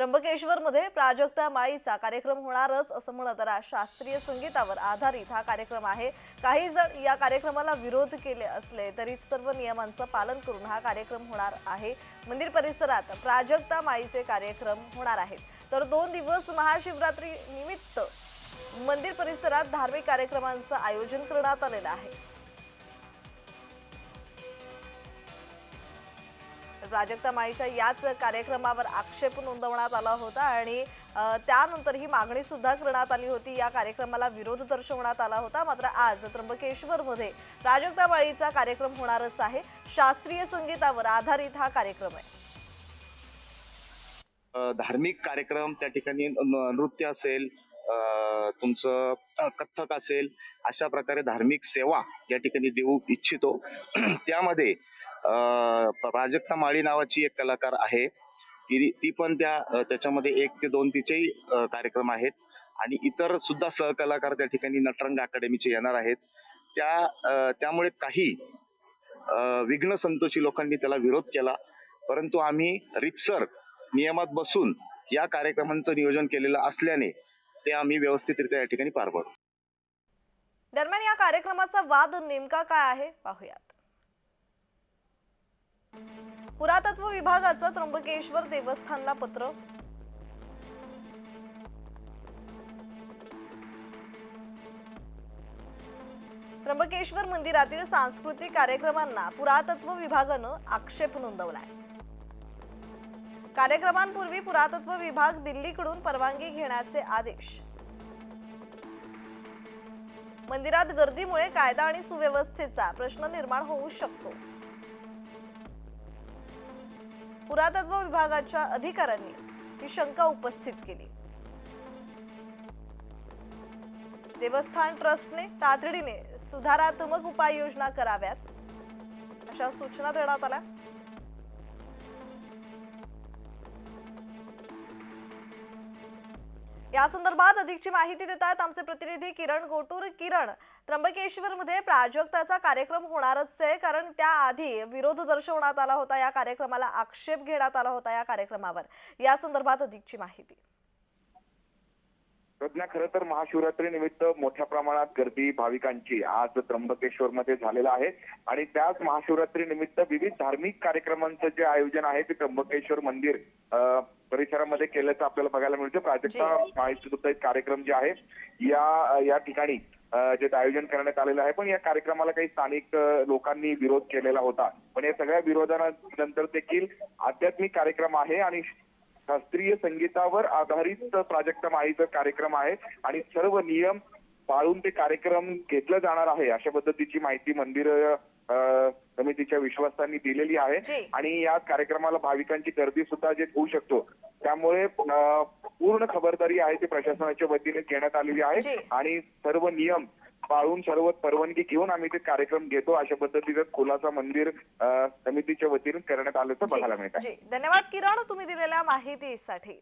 त्र्यंबकेश्वरमध्ये प्राजक्ता माळीचा कार्यक्रम होणारच असं म्हणत शास्त्रीय संगीतावर आधारित हा कार्यक्रम आहे. काही जण या कार्यक्रमाला विरोध केले असले तरी सर्व नियमांचं पालन करून हा कार्यक्रम होणार आहे. मंदिर परिसरात प्राजक्ता माळीचे कार्यक्रम होणार आहेत. तर दोन दिवस महाशिवरात्री निमित्त मंदिर परिसरात धार्मिक कार्यक्रमांचं आयोजन करण्यात आलेलं आहे. प्राजक्ता माळीच्या याच कार्यक्रमावर आक्षेप नोंदवण्यात आला होता आणि त्यानंतर ही मागणी सुद्धा करण्यात आली होती. या कार्यक्रमाला विरोध दर्शवण्यात आला होता. मात्र आज त्र्यंबकेश्वर मध्ये प्राजक्ता माळीचा कार्यक्रम होणारच आहे. शास्त्रीय संगीतावर आधारित हा कार्यक्रम आहे. धार्मिक कार्यक्रम त्या ठिकाणी नृत्य असेल तुमचं कथ्थक असेल अशा प्रकारे धार्मिक सेवा या ठिकाणी देऊ इच्छितो. त्यामध्ये प्राजक्ता माळी नावाची एक कलाकार आहे. ती ती पण त्या त्याच्यामध्ये एक ते दोन तिचेही कार्यक्रम आहेत. आणि इतर सुद्धा सहकलाकार त्या ठिकाणी नटरंग अकॅडमीचे येणार आहेत. त्या त्यामुळे काही विघ्न संतोषी लोकांनी त्याला विरोध केला. परंतु आम्ही रितसर नियमात बसून या कार्यक्रमांचं नियोजन केलेलं असल्याने ते आम्ही व्यवस्थितरित्या या ठिकाणी पार पाडू. दरम्यान या कार्यक्रमाचा वाद नेमका काय आहे? पाहूयात. पुरातत्व विभागाचं त्र्यंबकेश्वर देवस्थानला पत्र. त्र्यंबकेश्वर मंदिरातील सांस्कृतिक कार्यक्रमांना पुरातत्व विभागानं आक्षेप नोंदवलाय. कार्यक्रमांपूर्वी पुरातत्व विभाग दिल्लीकडून परवानगी घेण्याचे आदेश. मंदिरात गर्दीमुळे कायदा आणि सुव्यवस्थेचा प्रश्न निर्माण होऊ शकतो. पुरातत्व विभागाच्या अधिकाऱ्यांनी ही शंका उपस्थित केली. देवस्थान ट्रस्टने तातडीने सुधारात्मक उपाययोजना कराव्यात. अशा सूचना देण्यात आल्या. या संदर्भात अधिकची माहिती देत आहेत आमचे प्रतिनिधी किरण गोटूर. किरण त्र्यंबकेश्वर मध्ये प्राजक्ताचा कार्यक्रम होणारच आहे कारण त्याआधी विरोध दर्शवण्यात आला होता या कार्यक्रमाला आक्षेप घेण्यात आला होता या कार्यक्रमावर. या संदर्भात अधिकची माहिती. प्रज्ञा खरं तर महाशिवरात्री निमित्त मोठ्या प्रमाणात गर्दी भाविकांची आज त्र्यंबकेश्वर मध्ये झालेलं आहे. आणि त्याच महाशिवरात्री निमित्त विविध धार्मिक कार्यक्रमांचं जे आयोजन आहे ते त्र्यंबकेश्वर मंदिर परिसरामध्ये केल्याचं आपल्याला बघायला मिळतं. प्राजक्ता एक कार्यक्रम जे आहे या या ठिकाणी जे आयोजन करण्यात आलेलं आहे. पण या कार्यक्रमाला काही स्थानिक लोकांनी विरोध केलेला होता. पण या सगळ्या विरोधानंतर देखील आध्यात्मिक कार्यक्रम आहे आणि शास्त्रीय संगीतावर आधारित प्राजक्ता माळीचा कार्यक्रम आहे आणि सर्व नियम पाळून ते कार्यक्रम घेतलं जाणार आहे अशा पद्धतीची माहिती मंदिर समितीच्या विश्वासांनी दिलेली आहे. आणि या कार्यक्रमाला भाविकांची गर्दी सुद्धा जे होऊ शकतो त्यामुळे पूर्ण खबरदारी आहे ती प्रशासनाच्या वतीने घेण्यात आलेली. आहे आणि सर्व नियम पाळून सर्व परवानगी घेऊन आम्ही ते कार्यक्रम घेतो अशा पद्धतीचा खुलासा मंदिर समितीच्या वतीने करण्यात आल्याचं बघायला मिळत धन्यवाद किरण तुम्ही दिलेल्या माहितीसाठी.